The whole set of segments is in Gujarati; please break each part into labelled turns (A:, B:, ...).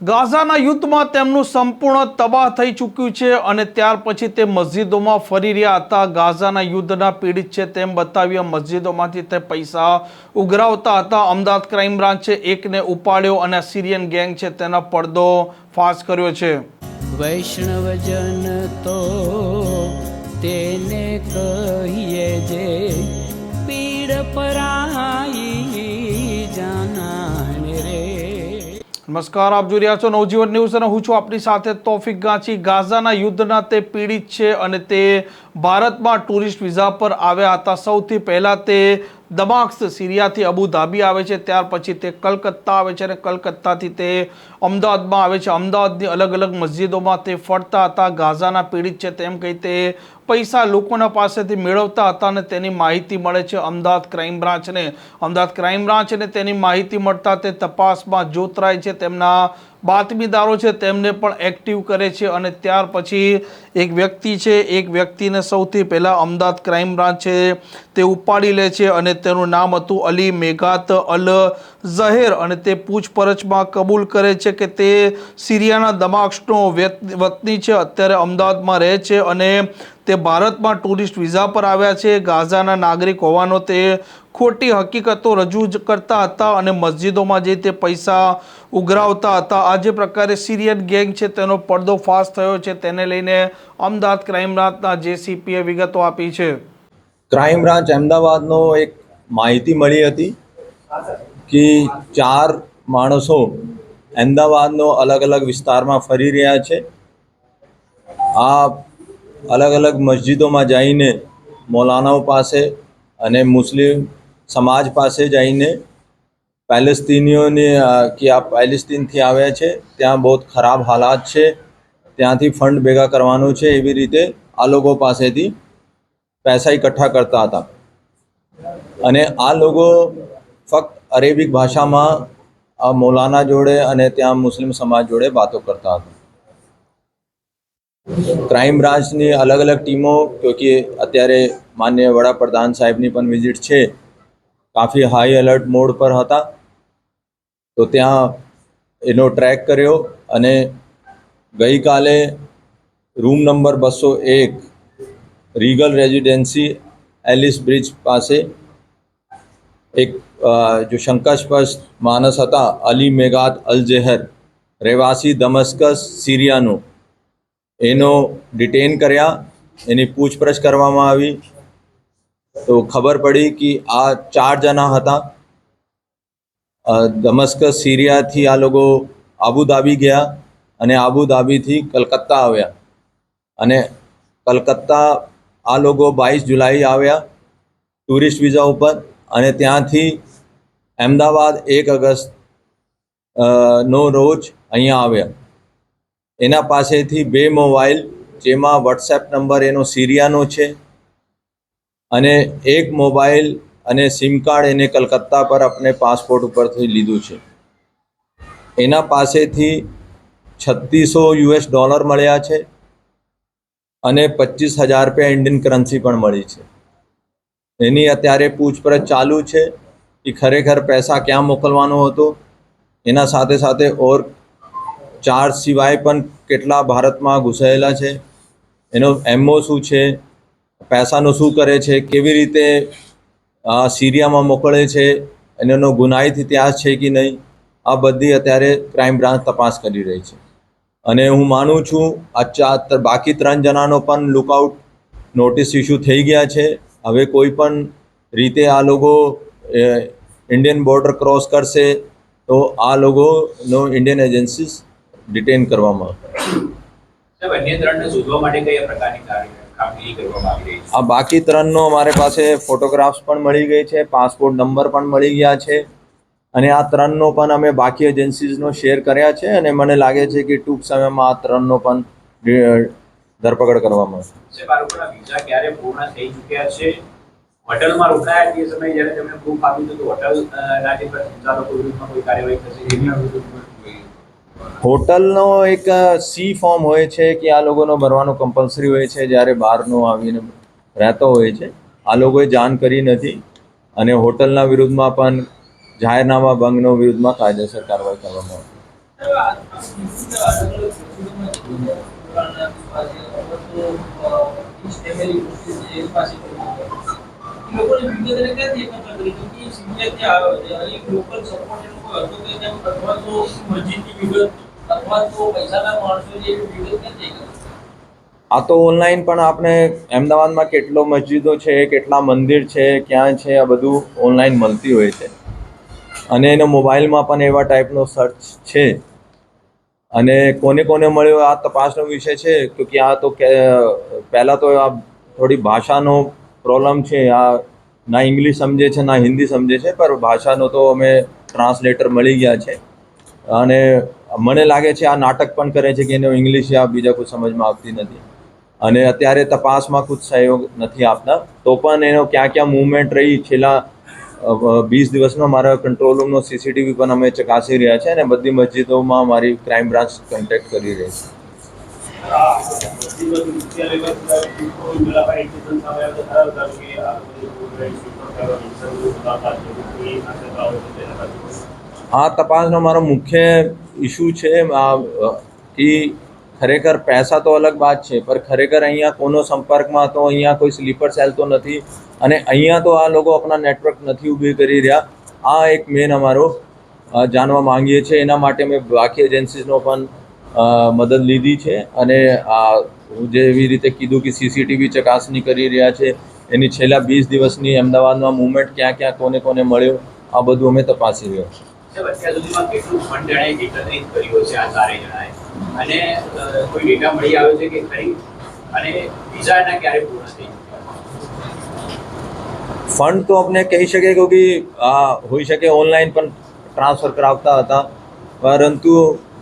A: ગાઝાના યુદ્ધમાં તેમનું સંપૂર્ણ તબાહ થઈ ચૂક્યું છે અને ત્યાર પછી તે મસ્જિદોમાં ફરી રહ્યા હતા. ગાઝાના યુદ્ધના પીડિત છે તેમ બતાવી મસ્જિદોમાંથી તે પૈસા ઉઘરાવતા હતા. અમદાવાદ ક્રાઇમ બ્રાન્ચે એકને ઉપાડ્યો અને સિરિયન ગેંગ છે તેનો પડદો ફાસ કર્યો છે.
B: વૈષ્ણવજન તો તેને કહીએ જે પીડ પરાઈ
A: નમસ્કાર, આપ જોઈ રહ્યા છો નવજીવન ન્યૂઝ અને હું છું આપની સાથે તોફિક ગાંચી. ગાઝાના યુદ્ધના તે પીડિત છે અને તે ભારતમાં ટુરિસ્ટ વિઝા પર આવ્યા હતા. સૌથી પહેલાં તે દમાક્સ સિરિયાથી અબુ ધાબી આવે છે, ત્યાર પછી તે કલકત્તા આવે છે અને કલકત્તાથી તે અમદાવાદમાં આવે છે. અમદાવાદની અલગ અલગ મસ્જિદોમાં તે ફરતા હતા. ગાઝાના પીડિત છે તેમ કહી તે પૈસા લોકોના પાસેથી મેળવતા હતા અને તેની માહિતી મળે છે. અમદાવાદ ક્રાઇમ બ્રાન્ચને અમદાવાદ ક્રાઇમ બ્રાન્ચને તેની માહિતી મળતા તે તપાસમાં જોતરાય છે. તેમના બાતમીદારો છે તેમને પણ એક્ટિવ કરે છે અને ત્યાર પછી એક વ્યક્તિ છે, એક વ્યક્તિને સૌથી પહેલાં અમદાવાદ ક્રાઇમ બ્રાન્ચ છે તે ઉપાડી લે છે અને તેનું નામ હતું અલી મેઘાત અલ ઝહેર અને તે પૂછપરછમાં કબૂલ કરે છે. કે તે સિરિયાના દમાક્ષનો વતની છે, અત્યારે અમદાવાદમાં રહે છે અને તે ભારતમાં ટુરિસ્ટ વિઝા પર આવ્યા છે. ગાઝાના નાગરિક હોવાનો તે ખોટી હકીકતો રજૂ કરતા હતા અને મસ્જિદોમાં જઈ તે પૈસા ઉઘરાવતા હતા. આ જે પ્રકારે સિરિયન ગેંગ છે, તેનો પડદો ફાસ થયો છે. તેને લઈને અમદાવાદ ક્રાઇમ બ્રાન્ચના જેસીપીએ વિગતો આપી છે.
C: ક્રાઇમ બ્રાન્ચ અમદાવાદનો એક માહિતી મળી હતી કે ચાર માણસો અમદાવાદનો અલગ અલગ વિસ્તારમાં ફરી રહ્યા છે. આ અલગ અલગ મસ્જિદોમાં જઈને મૌલાનાઓ પાસે અને મુસ્લિમ સમાજ પાસે જઈને પેલેસ્તીનીઓને કે આ પેલેસ્તીનથી આવ્યા છે, ત્યાં બહુ ખરાબ હાલાત છે. ત્યાંથી ફંડ ભેગા કરવાનું છે એવી રીતે આ લોકો પાસેથી પૈસા એકઠા કરતા હતા. અને આ લોકો ફક્ત અરેબિક ભાષામાં આ મૌલાના જોડે અને ત્યાં મુસ્લિમ સમાજ જોડે વાતો કરતા હતા. ક્રાઇમ બ્રાન્ચની અલગ અલગ ટીમો ક્યોંકि અત્યારે માન્ય વડાપ્રધાન સાહેબની પણ વિઝિટ છે, કાફી હાઈ એલર્ટ મોડ પર હતા. તો ત્યાં એનો ટ્રેક કર્યો અને ગઈકાલે રૂમ નંબર બસો એક, રીગલ રેઝિડેન્સી એલિસ બ્રિજ પાસે એક જો શંકાસ્પદ માણસ હતા, અલી મેગાત અલ જેહર રહેવાસી દમસ્કસ સિરિયાનો. એનો ડિટેન કર્યા, એની પૂછપરછ કરવામાં આવી. તો ખબર પડી કે આ ચાર જણા હતા. દમસ્કસ સિરિયાથી આ લોકો આબુધાબી ગયા અને આબુધાબીથી કલકત્તા આવ્યા. અને કલકત્તા આ લોકો બાવીસ જુલાઈ આવ્યા ટુરિસ્ટ વિઝા ઉપર. અને ત્યાંથી અમદાવાદ એક ઓગસ્ટ નો રોજ અહીંયા આવ્યા. એના પાસેથી બે મોબાઈલ, જેમાં વોટ્સએપ નંબર એનો સિરિયાનો છે અને એક મોબાઈલ અને સિમ કાર્ડ એને કલકત્તા પર આપણે પાસપોર્ટ ઉપરથી લીધું છે. એના પાસેથી છત્રીસો યુએસ ડોલર મળ્યા છે અને પચીસ હજાર રૂપિયા ઇન્ડિયન કરન્સી પણ મળી છે. એની અત્યારે પૂછપરછ ચાલુ છે કે ખરેખર પૈસા ક્યાં મોકલવાનો હતો. એના સાથે સાથે ઓર ચાર સિવાય પણ કેટલા ભારતમાં ઘૂસાયેલા છે. એનો એમઓ શું છે? પૈસાનો શું કરે છે? કેવી રીતે સિરિયામાં મોકલે છે? એનો ગુનાહિત ઇતિહાસ છે કે નહીં? આ બધી અત્યારે ક્રાઇમ બ્રાન્ચ તપાસ કરી રહી છે. અને હું માનું છું, આ ચાર બાકી ત્રણ જણાનો પણ લુકઆઉટ નોટિસ ઇસ્યુ થઈ ગયા છે. હવે કોઈ પણ રીતે આ લોકો ઇન્ડિયન બોર્ડર ક્રોસ કરશે તો આ લોકોનો ઇન્ડિયન એજન્સીસ ડિટેન કરવામાં
D: આવી
C: આ બાકી ત્રણનો અમારે પાસે ફોટોગ્રાફ્સ પણ મળી ગઈ છે પાસપોર્ટ નંબર પણ મળી ગયા છે અને આ ત્રણનો પણ અમે બાકી એજન્સીઝનો શેર કર્યા છે અને મને લાગે છે કે ટૂંક સમયમાં આ ત્રણનો પણ ધરપકડ કરવામાં આવશે
D: સાહેબ આ લોકોના વિઝા ક્યારે પૂર્ણ થઈ ચૂક્યા છે હોટલમાં રોકાયા તે સમયે જ્યારે તેમણે પ્રૂફ આપ્યું હતું હોટલ અ, ના જે વિરુદ્ધમાં કોઈ કાર્યવાહી થશે એમના વિરુદ્ધમાં
C: હોટલનો એક સી ફોર્મ હોય છે કે આ લોકોનો ભરવાનો કમ્પલસરી હોય છે જ્યારે બહારનો આવીને રહેતો હોય છે આ લોકોએ જાણ કરી નથી અને હોટલના વિરુદ્ધમાં પણ જાહેરનામા ભંગનો વિરુદ્ધમાં કાયદેસર કાર્યવાહી કરવામાં આવશે આ તો ઓનલાઈન પણ આપણે અમદાવાદમાં કેટલો મસ્જિદો છે, કેટલા મંદિર છે, ક્યાં છે, આ બધું ઓનલાઈન મળતી હોય છે. અને એનો મોબાઈલમાં પણ એવા ટાઈપનો સર્ચ છે. અને કોને કોને મળ્યો? આ તપાસનો વિષય છે કે આ તો પહેલાં તો આ થોડી ભાષાનો પ્રોબ્લેમ છે. આ ના ઇંગ્લિશ સમજે છે, ના હિન્દી સમજે છે પર ભાષાનો તો અમે ટ્રાન્સલેટર મળી ગયા છે. અને મને લાગે છે આ નાટક પણ કરે છે કે એનો ઇંગ્લિશ યા બીજા કોઈ સમજમાં આવતી નથી. અને અત્યારે તપાસમાં કુછ સહયોગ નથી આપતા. તો પણ એનો ક્યાં ક્યાં મૂવમેન્ટ રહી, છેલ્લા વીસ દિવસમાં મારા કંટ્રોલ રૂમનો સીસીટીવી પણ અમે ચકાસી રહ્યા છે અને બધી મસ્જિદોમાં મારી ક્રાઇમ બ્રાન્ચ કોન્ટેક્ટ કરી રહી છે. આ તપાસનો મારો મુખ્ય ઇસ્યુ છે કે ખરેખર પૈસા તો અલગ વાત છે, પણ ખરેખર અહીંયા કોનો સંપર્કમાં તો અહીંયા કોઈ સ્લીપર સેલ તો નથી અને અહીંયા તો આ લોકો આપણા નેટવર્ક નથી ઊભી કરી રહ્યા. આ એક મેન અમારો જાણવા માંગીએ છીએ. એના માટે મેં બાકી એજન્સીનો પણ મદદ લીધી છે અને હું જે એવી રીતે કીધું કે સીસીટીવી ચકાસણી કરી રહ્યા છે, એની છેલ્લા વીસ દિવસની અમદાવાદમાં મુવમેન્ટ ક્યાં ક્યાં કોને કોને મળ્યો, આ બધું અમે તપાસી રહ્યા
D: છે અને કોઈ ડેટા મળી આવ્યો છે કે ખરી? અને વિઝા એના ક્યારે પૂર્ણ થઈ
C: ફંડ તો આપણે કહી શકીએ કે હોઈ શકે ઓનલાઈન પણ ટ્રાન્સફર કરાવતા હતા. પરંતુ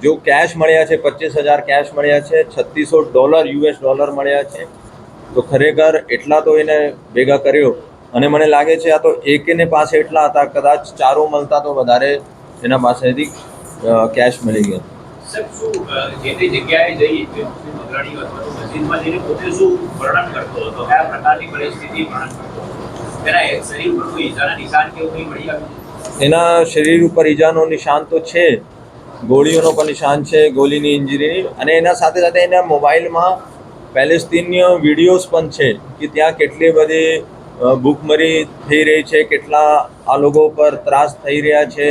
C: જો કેશ મળ્યા છે, પચીસ હજાર કેશ મળ્યા છે, છત્રીસો ડોલર યુએસ ડોલર મળ્યા છે, તો ખરેખર એટલા તો એને ભેગા કર્યો. અને મને લાગે છે આ તો એકેને પાસે એટલા હતા, કદાચ ચારો મળતા તો વધારે એના પાસેથી કેશ મળી ગયા.
D: જે તે જગ્યાએ જઈ અગ્રણીઓ અથવા મસ્જિદમાં જઈને પોતે શું વર્ણન કરતો હતો? કયા પ્રકારની પરિસ્થિતિ વર્ણન કરતો હતો? એના શરીર પર કોઈ ઈજાના નિશાન કે એવું મળી આવ્યું?
C: એના શરીર ઉપર ઈજાનો નિશાન તો છે, ગોળીઓનો પણ નિશાન છે, ગોળીની ઇન્જરીની, અને એના સાથે સાથે એના મોબાઈલમાં પેલેસ્તીનીય વિડીયોઝ પણ છે, કે ત્યાં કેટલી બધી ભૂખમરી થઈ રહી છે, કેટલા આ લોકો પર ત્રાસ થઈ રહ્યા છે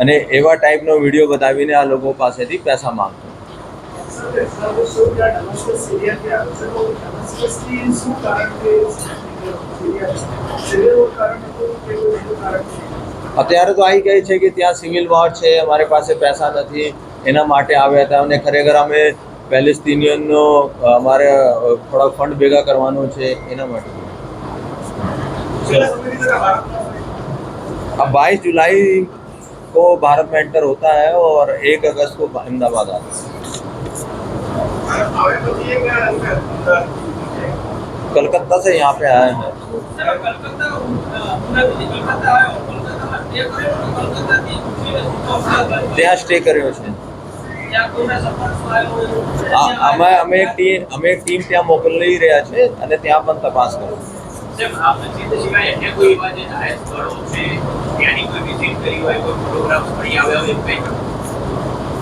C: અને એવા ટાઈપનો વીડિયો બતાવીને આ લોકો પાસેથી પૈસા માંગતો. અત્યારે તો આવી ગઈ છે કે ત્યાં સિવિલ વોર છે અમારી પાસે પૈસા નથી એના માટે આવ્યા હતા અને ખરેખર અમે પેલેસ્ટિનિયનનો અમારે થોડા ફંડ ભેગા કરવાનો છે એના માટે. આ બાવીસ જુલાઈ को भारत में एंटर होता है और एक अगस्त को अहमदाबाद आता है कलकत्ता से यहाँ पे आए हैं ત્યાં સ્ટે કર્યો છે આ- અમે અમે એક ટીમ અમે એક ટીમ ત્યાં મોકલી રહ્યા છે અને ત્યાં પણ તપાસ કરો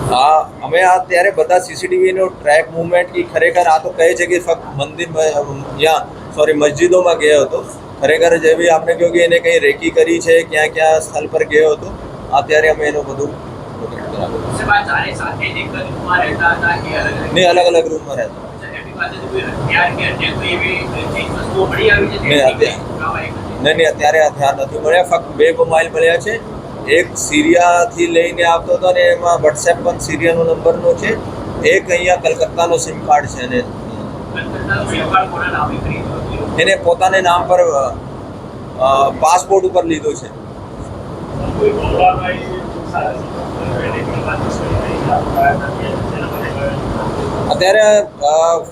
C: હા અમે આ ત્યારે બધા સીસીટીવીનો ટ્રેક મુવમેન્ટ કે ખરેખર આ તો કહે છે કે ફક્ત મંદિર યા સોરી મસ્જિદોમાં ગયો હતો. ખરેખર જે બી આપણે કહ્યું કે એને કંઈ રેકી કરી છે ક્યાં ક્યાં સ્થળ પર ગયો હતો અત્યારે અમે એનું બધું locate કરાવ્યું.
D: સાહેબ, આ ચારે સાથે જ એક જ રૂમમાં રહેતા હતા કે અલગ અલગ
C: ને અલગ અલગ રૂમમાં રહેતા
D: કોઈ કોઈ
C: નહીં, અત્યારે-
D: કંઈ
C: નહીં અત્યારે હથિયાર નથી મળ્યા. ફક્ત બે મોબાઈલ મળ્યા છે. એક સિરિયાથી લઈને આવતો હતો અને એમાં વોટ્સએપ પણ સિરિયાનો નંબરનો છે. એક અહીંયા કલકત્તાનો સિમ કાર્ડ છે અને? એને પોતાને નામ પર પાસપોર્ટ ઉપર લીધો છે? અત્યારે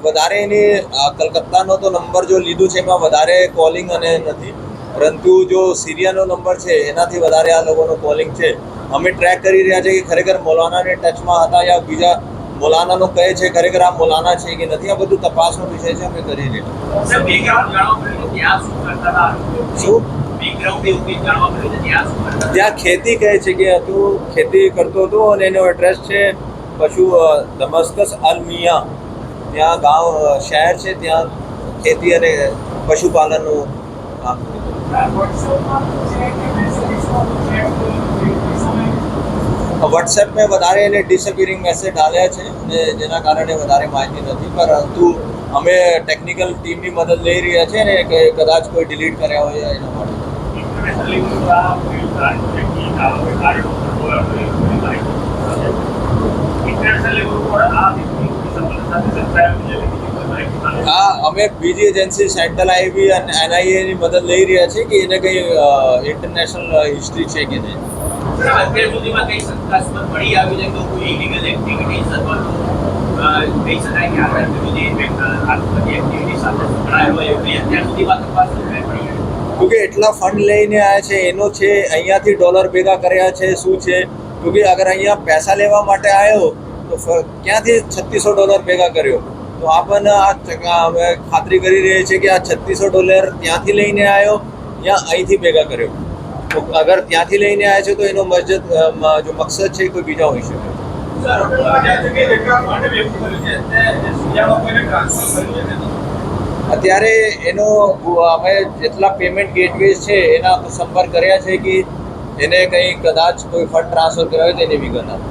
C: વધારે એની કલકત્તાનો તો નંબર જો લીધું છે એમાં વધારે કોલિંગ અને નથી. પરંતુ જો સિરિયાનો નંબર છે એનાથી વધારે આ લોકોનો કોલિંગ છે. અમે ટ્રેક કરી રહ્યા છે કે ખરેખર મોલાનાને ટચમાં હતા યા બીજા મોલાનાનો કહે છે ખરેખર આ મોલાના છે કે નથી? આ બધું તપાસનો વિષય છે અમે કરી રહ્યા
D: શું ત્યાં
C: ખેતી કહે છે કે હતું ખેતી કરતો હતો અને એનો એડ્રેસ છે પશુ દમસ્કસ અલમિયા ત્યાં ગામ શહેર છે, ત્યાં ખેતી અને પશુપાલનનું કામ વોટ્સએપ મેં વધારે એને ડિસઅપિયરિંગ મેસેજ ડાલ્યા છે અને જેના કારણે વધારે માહિતી નથી, પરંતુ અમે ટેકનિકલ ટીમની મદદ લઈ રહ્યા છે ને કે કદાચ કોઈ ડિલીટ કર્યા હોય એના માટે. હા, અમે બીજી એજન્સી, સેન્ટ્રલ આઈબી અને એનઆઈએની મદદ લઈ રહ્યા છીએ કે એને કંઈ ઇન્ટરનેશનલ હિસ્ટ્રી છે કે નહીં.
D: સુધીમાં કઈ મળી આવી છે તો કોઈ ઇલીગલ કહી શકાય કે એક્ટિવિટી સાથે સંકળાયેલ
C: એટલા ફંડ લઈને આવ્યા છે, એનો છે, અહીંયાથી ડોલર ભેગા કર્યા છે, શું છે? કે અગર અહીંયા પૈસા લેવા માટે આવ્યો તો ક્યાંથી છત્રીસો ડોલર ભેગા કર્યો? તો આપણને આ હવે ખાતરી કરી રહી છે કે આ છત્રીસો ડોલર ત્યાંથી લઈને આવ્યો યા અહીંથી ભેગા કર્યો? તો અગર ત્યાંથી લઈને આવ્યા છે તો એનો મસ્જિદ જો મકસદ છે કોઈ બીજા હોઈ શકે. અત્યારે એનો અમે જેટલા પેમેન્ટ ગેટવેઝ છે એના સંપર્ક કર્યા છે કે એને કંઈ કદાચ કોઈ ફંડ ટ્રાન્સફર કર્યો હોય તેની વિગત આપો.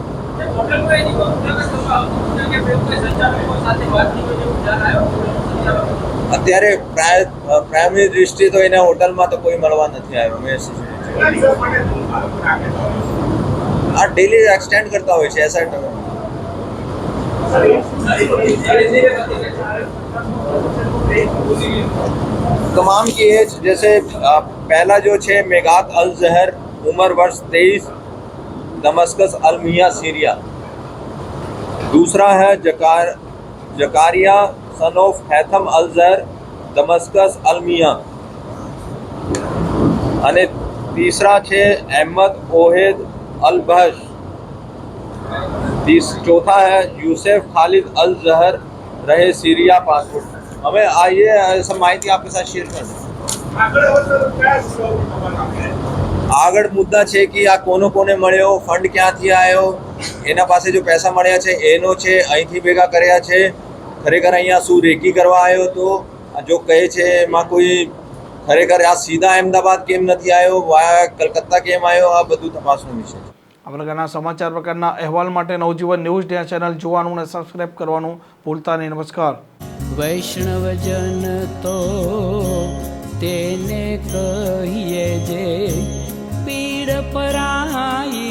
C: અત્યારે પ્રાય પ્રાઇમરી દૃષ્ટિએ તો એના હોટલમાં તો કોઈ મળવા નથી આવ્યો મેં આ ડેલી એક્સટેન્ડ કરતા હોય છે એસઆઈ तमाम की एज जैसे अ, पहला जो छे मेगात अल जहर उम्र वर्ष तेईस दमस्कस अल मिया सीरिया दूसरा है जकार जकारिया सन ऑफ हैथम अल जहर दमस्कस अल मिया અને તીસરા છે અહેમદ ઓહેદ અલ બહશ तीस चौथा है यूसेफ खालिद अल जहर रहे सीरिया पासपोर्ट हमें आइए सब माहिती आपके साथ शेयर कर दें આગળ મુદ્દા છે કે આ કોનો કોને મળ્યો ફંડ ક્યાંથી આવ્યો એના પાસે જો પૈસા મળ્યા છે એનો છે અહીંથી ભેગા કર્યા છે ખરેખર અહીંયા શું રેકી કરવા આવ્યો તો? આ જો કહે છે એમાં કોઈ ખરેખર આ સીધા અહેમદાબાદ કેમ નથી આવ્યો વાયા કલકત્તા કેમ આવ્યો આ બધું તપાસનો વિષય છે.
A: આ પ્રકારના સમાચાર પ્રકારના અહેવાલ માટે નવજીવન ન્યૂઝ ડે ચેનલ જોવાનું અને સબસ્ક્રાઇબ કરવાનું ભૂલતા નહીં. નમસ્કાર.
B: વૈષ્ણવજન તો તેને કહીએ જે પરાઈ